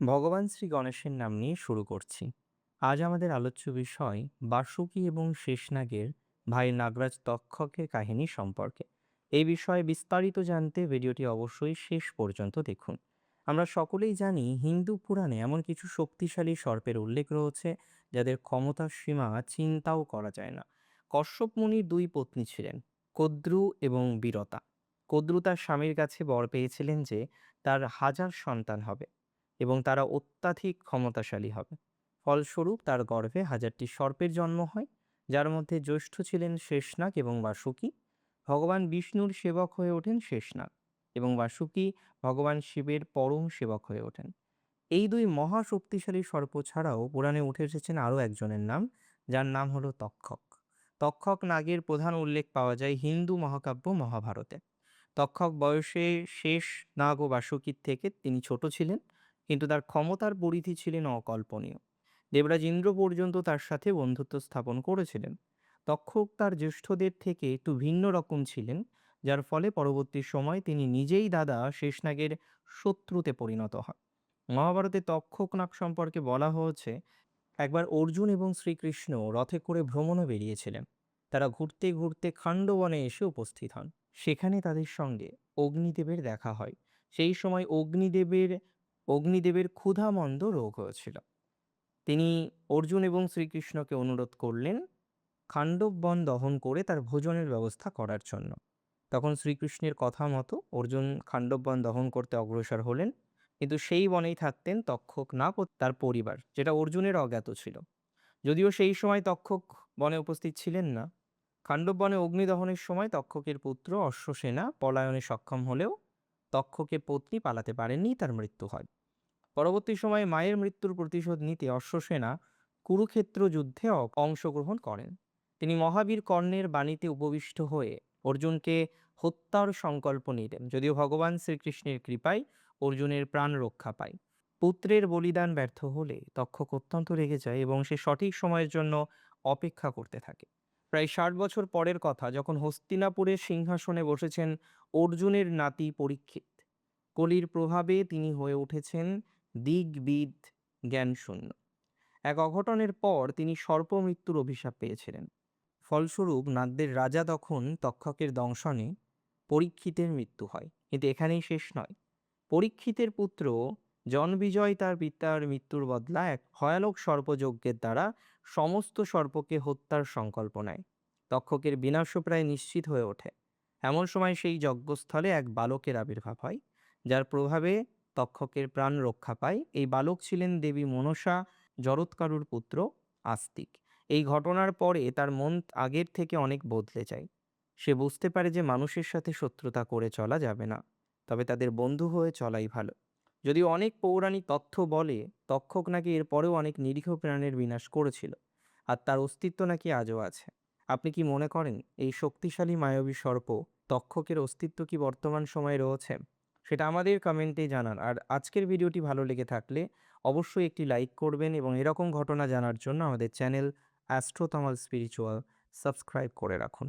ভগবান শ্রী গণেশের নাম নিয়ে শুরু করছি। আজ আমাদের আলোচ্য বিষয় বাসুকি এবং শেষনাগের ভাই নাগরাজ তক্ষকের কাহিনী সম্পর্কে। এই বিষয়ে বিস্তারিত জানতে ভিডিওটি অবশ্যই শেষ পর্যন্ত দেখুন। আমরা সকলেই জানি হিন্দু পুরাণে এমন কিছু শক্তিশালী সর্পের উল্লেখ রয়েছে, যাদের ক্ষমতার সীমা চিন্তাও করা যায় না। কশ্যপ মুনির দুই পত্নী ছিলেন, কদ্রু এবং বীরতা। কদ্রু তার স্বামীর কাছে বর পেয়েছিলেন যে তার হাজার সন্তান হবে। এবং তারা অত্যাধিক ক্ষমতাশালী হবে। ফলস্বরূপ তার গর্ভে হাজারটি সর্পের জন্ম হয়, যার মধ্যে জ্যৈষ্ঠ ছিলেন শেষনাগ এবং বাসুকী। ভগবান বিষ্ণুর সেবক হয়ে ওঠেন শেষনাগ এবং বাসুকী ভগবান শিবের পরম সেবক হয়ে ওঠেন। এই দুই মহা শক্তিশালী সর্প ছাড়াও পুরাণে উঠে এসেছেন আরও একজনের নাম, যার নাম হলো তক্ষক। তক্ষক নাগের প্রধান উল্লেখ পাওয়া যায় হিন্দু মহাকাব্য মহাভারতে। তক্ষক বয়সে শেষ নাগ ও বাসুকীর থেকে তিনি ছোট ছিলেন। কিন্তু তার ক্ষমতার পরিধি ছিলেন অকল্পনীয়। দেবরাজ ইন্দ্র পর্যন্ত তার সাথে বন্ধুত্ব স্থাপন করেছিলেন। তক্ষক তার জ্যেষ্ঠদের থেকে একটু ভিন্ন রকম ছিলেন, যার ফলে পরবর্তী সময় তিনি নিজেই দাদা শেষনাগের শত্রুতে পরিণত হন। মহাভারতে তক্ষক নাগ সম্পর্কে বলা হয়েছে, একবার অর্জুন এবং শ্রীকৃষ্ণ রথে করে ভ্রমণে বেরিয়েছিলেন। তারা ঘুরতে ঘুরতে খাণ্ডবনে এসে উপস্থিত হন। সেখানে তাদের সঙ্গে অগ্নিদেবের দেখা হয়। সেই সময় অগ্নিদেবের অগ্নিদেবের ক্ষুধামন্দ রোগ হয়েছিল। তিনি অর্জুন এবং শ্রীকৃষ্ণকে অনুরোধ করলেন খাণ্ডব বন দহন করে তার ভোজনের ব্যবস্থা করার জন্য। তখন শ্রীকৃষ্ণের কথা মতো অর্জুন খাণ্ডব বন দহন করতে অগ্রসর হলেন, কিন্তু সেই বনেই থাকতেন তক্ষক না তার পরিবার, যেটা অর্জুনের অজ্ঞাত ছিল। যদিও সেই সময় তক্ষক বনে উপস্থিত ছিলেন না খাণ্ডব বনে অগ্নিদহনের সময় তক্ষকের পুত্র অশ্বসেনা পলায়নে সক্ষম হলেও তক্ষকের পত্নী পালাতে পারেননি, তার মৃত্যু হয়। পরবর্তী সময়ে মায়ের মৃত্যুর প্রতিশোধ নিতে অশ্বসেনা কুরুক্ষেত্র যুদ্ধে অংশগ্রহণ করেন। তিনি মহাবীর কর্ণের বাণীতে উপবিষ্ট হয়ে অর্জুনকে হত্যার সংকল্প নিলেন, যদিও ভগবান শ্রীকৃষ্ণের কৃপায় অর্জুনের প্রাণ রক্ষা পায়। পুত্রের বলিদান ব্যর্থ হলে তক্ষক অত্যন্ত রেগে যায় এবং সে সঠিক সময়ের জন্য অপেক্ষা করতে থাকে। প্রায় ষাট বছর পরের কথা, যখন হস্তিনাপুরের সিংহাসনে বসেছেন অর্জুনের নাতি পরীক্ষিত। কলির প্রভাবে তিনি হয়ে উঠেছেন দিগবিদ জ্ঞানশূন্য। এক অঘটনের পর তিনি সর্প মৃত্যুর অভিশাপ পেয়েছিলেন। ফলস্বরূপ নাগদের রাজা তখন তক্ষকের দংশনে পরীক্ষিতের মৃত্যু হয়। কিন্তু এখানেই শেষ নয়। পরীক্ষিতের পুত্র জনবিজয় তার পিতার মৃত্যুর বদলা এক ভয়ানক সর্পযজ্ঞের দ্বারা সমস্ত সর্পকে হত্যার সংকল্প নেয়। তক্ষকের বিনাশও প্রায় নিশ্চিত হয়ে ওঠে। এমন সময় সেই যজ্ঞস্থলে এক বালকের আবির্ভাব হয়, যার প্রভাবে তক্ষকের প্রাণ রক্ষা পায়। এই বালক ছিলেন দেবী মনসা জরৎকারুর পুত্র আস্তিক। এই ঘটনার পরে তার মন আগের থেকে অনেক বদলে যায়। সে বুঝতে পারে যে মানুষের সাথে শত্রুতা করে চলা যাবে না, তবে তাদের বন্ধু হয়ে চলাই ভালো। যদিও অনেক পৌরাণিক তথ্য বলে তক্ষক নাকি এরপরেও অনেক নিরীহ প্রাণের বিনাশ করেছিল, আর তার অস্তিত্ব নাকি আজও আছে। আপনি কি মনে করেন এই শক্তিশালী মায়াবী সর্প তক্ষকের অস্তিত্ব কি বর্তমান সময়ে রয়েছে? সেটা আমাদের কমেন্টে জানান, আর আজকের ভিডিওটি ভালো লেগে থাকলে অবশ্যই একটি লাইক করবেন এবং এরকম ঘটনা জানার জন্য আমাদের চ্যানেল অ্যাস্ট্রোতমাল স্পিরিচুয়াল সাবস্ক্রাইব করে রাখুন।